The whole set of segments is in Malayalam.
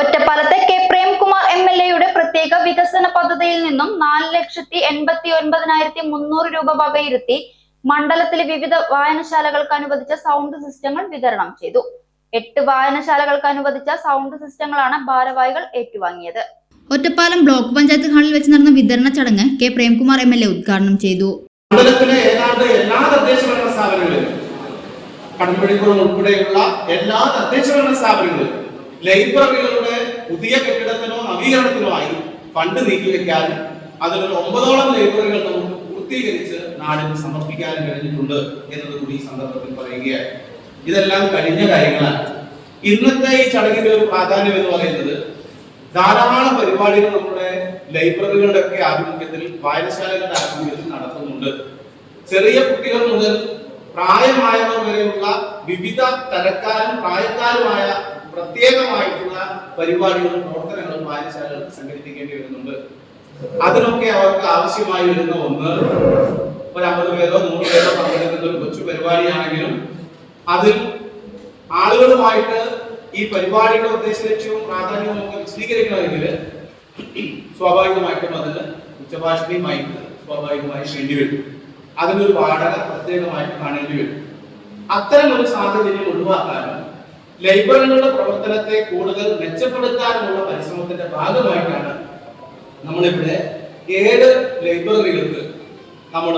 ഒറ്റപ്പാലത്തെ കെ പ്രേംകുമാർ എം എൽ എയുടെ പ്രത്യേക വികസന പദ്ധതിയിൽ നിന്നും നാല് ലക്ഷത്തി എൺപത്തി ഒൻപതിനായിരത്തി മുന്നൂറ് രൂപ വകയിരുത്തി മണ്ഡലത്തിലെ വിവിധ വായനശാലകൾക്ക് അനുവദിച്ച സൗണ്ട് സിസ്റ്റങ്ങൾ വിതരണം ചെയ്തു. എട്ട് വായനശാലകൾക്ക് അനുവദിച്ച സൗണ്ട് സിസ്റ്റങ്ങളാണ് ഭാരവാഹികൾ ഏറ്റുവാങ്ങിയത്. ഒറ്റപ്പാലം ബ്ലോക്ക് പഞ്ചായത്ത് ഹാളിൽ വെച്ച് നടന്ന വിതരണ ചടങ്ങ് K Premkumar M L A ഉദ്ഘാടനം ചെയ്തു. മണ്ഡലത്തിലെ ഏതാണ്ട് എല്ലാ തദ്ദേശ ഭരണ സ്ഥാപനങ്ങളിലും കടമ്പഴിക്കുളം ഉൾപ്പെടെയുള്ള എല്ലാ തദ്ദേശ ഭരണ സ്ഥാപനങ്ങളിലും ലൈബ്രറികളുടെ പുതിയ കെട്ടിടത്തിനോ നവീകരണത്തിനോ ആയി ഫണ്ട് നീക്കിവെക്കാനും അതിലൊരു ഒമ്പതോളം ലൈബ്രറികൾ നമുക്ക് പൂർത്തീകരിച്ച് നാടിന് സമർപ്പിക്കാനും കഴിഞ്ഞിട്ടുണ്ട് എന്നത് കൂടി ഈ സന്ദർഭത്തിൽ പറയുകയാണ്. ഇതെല്ലാം കഴിഞ്ഞ കാര്യങ്ങളാണ്. ഇന്നത്തെ ഈ ചടങ്ങിന്റെ ഒരു പ്രാധാന്യം എന്ന് പറയുന്നത് ധാരാളം പരിപാടികൾ നമ്മുടെ ലൈബ്രറികളുടെ ഒക്കെ ആഭിമുഖ്യത്തിൽ വായനശാലകളുടെ ആഭിമുഖ്യത്തിൽ നടത്തുന്നുണ്ട്. ചെറിയ കുട്ടികൾ മുതൽ പ്രായമായവർ വരെയുള്ള വിവിധ തരക്കാരും പ്രായക്കാരുമായ പ്രത്യേകമായിട്ടുള്ള പരിപാടികളും പ്രവർത്തനങ്ങളും വായനശാലകൾക്ക് സംഘടിപ്പിക്കേണ്ടി വരുന്നുണ്ട്. അതിനൊക്കെ അവർക്ക് ആവശ്യമായി വരുന്ന ഒന്ന് ഒരു അമ്പത് പേരോ നൂറ് പേരോ പങ്കെടുക്കുന്ന ഒരു കൊച്ചു പരിപാടിയാണെങ്കിലും അതിൽ ആളുകളുമായിട്ട് ഈ പരിപാടിയുടെ ഉദ്ദേശ ലക്ഷ്യവും പ്രാധാന്യവും ഒക്കെ വിശദീകരിക്കണമെങ്കിൽ സ്വാഭാവികമായിട്ടും അതിന് ഉച്ചഭാഷണി മൈക്ക് സ്വാഭാവികമായി വേണ്ടി വരും. അതിനൊരു വാടക പ്രത്യേകമായിട്ട് കാണേണ്ടി വരും. അത്തരം ഒരു സാഹചര്യം ഒഴിവാക്കാനും ലൈബ്രറികളുടെ പ്രവർത്തനത്തെ കൂടുതൽ മെച്ചപ്പെടുത്താനുള്ള പരിശ്രമത്തിന്റെ ഭാഗമായിട്ടാണ് നമ്മളിവിടെ ഏഴ് ലൈബ്രറികൾക്ക് നമ്മൾ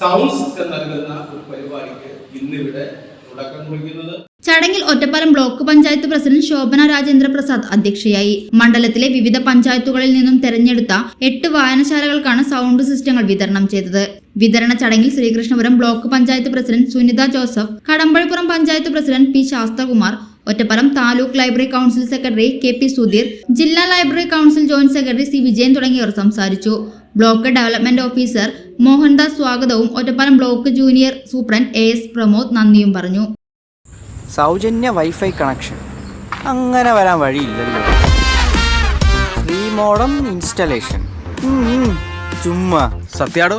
സൗണ്ട് സിസ്റ്റം നൽകുന്ന ഒരു പരിപാടിക്ക് ഇന്നിവിടെ തുടക്കം കുറിക്കുന്നത്. ചടങ്ങിൽ ഒറ്റപ്പാലം ബ്ലോക്ക് പഞ്ചായത്ത് പ്രസിഡന്റ് ശോഭന രാജേന്ദ്ര പ്രസാദ് അധ്യക്ഷയായി. മണ്ഡലത്തിലെ വിവിധ പഞ്ചായത്തുകളിൽ നിന്നും തെരഞ്ഞെടുത്ത എട്ട് വായനശാലകൾക്കാണ് സൗണ്ട് സിസ്റ്റങ്ങൾ വിതരണം ചെയ്തത്. വിതരണ ചടങ്ങിൽ Sreekrishnapuram block panchayat president Sunitha Joseph Kadambazhipuram panchayat president P Sasthrakumar Ottapalam taluk library council secretary K P Sudheer ജില്ലാ library council joint secretary C Vijayan തുടങ്ങിയവർ സംസാരിച്ചു. ബ്ലോക്ക് ഡെവലപ്മെന്റ് ഓഫീസർ മോഹൻദാസ് സ്വാഗതവും Ottapalam block junior superintendent A S Pramod നന്ദിയും പറഞ്ഞു. സൗജന്യ വൈഫൈ കണക്ഷൻ. അങ്ങനെ വരാൻ വഴിയില്ലല്ലോ. Free modem installation. ചുമ്മാ. സത്യാടോ?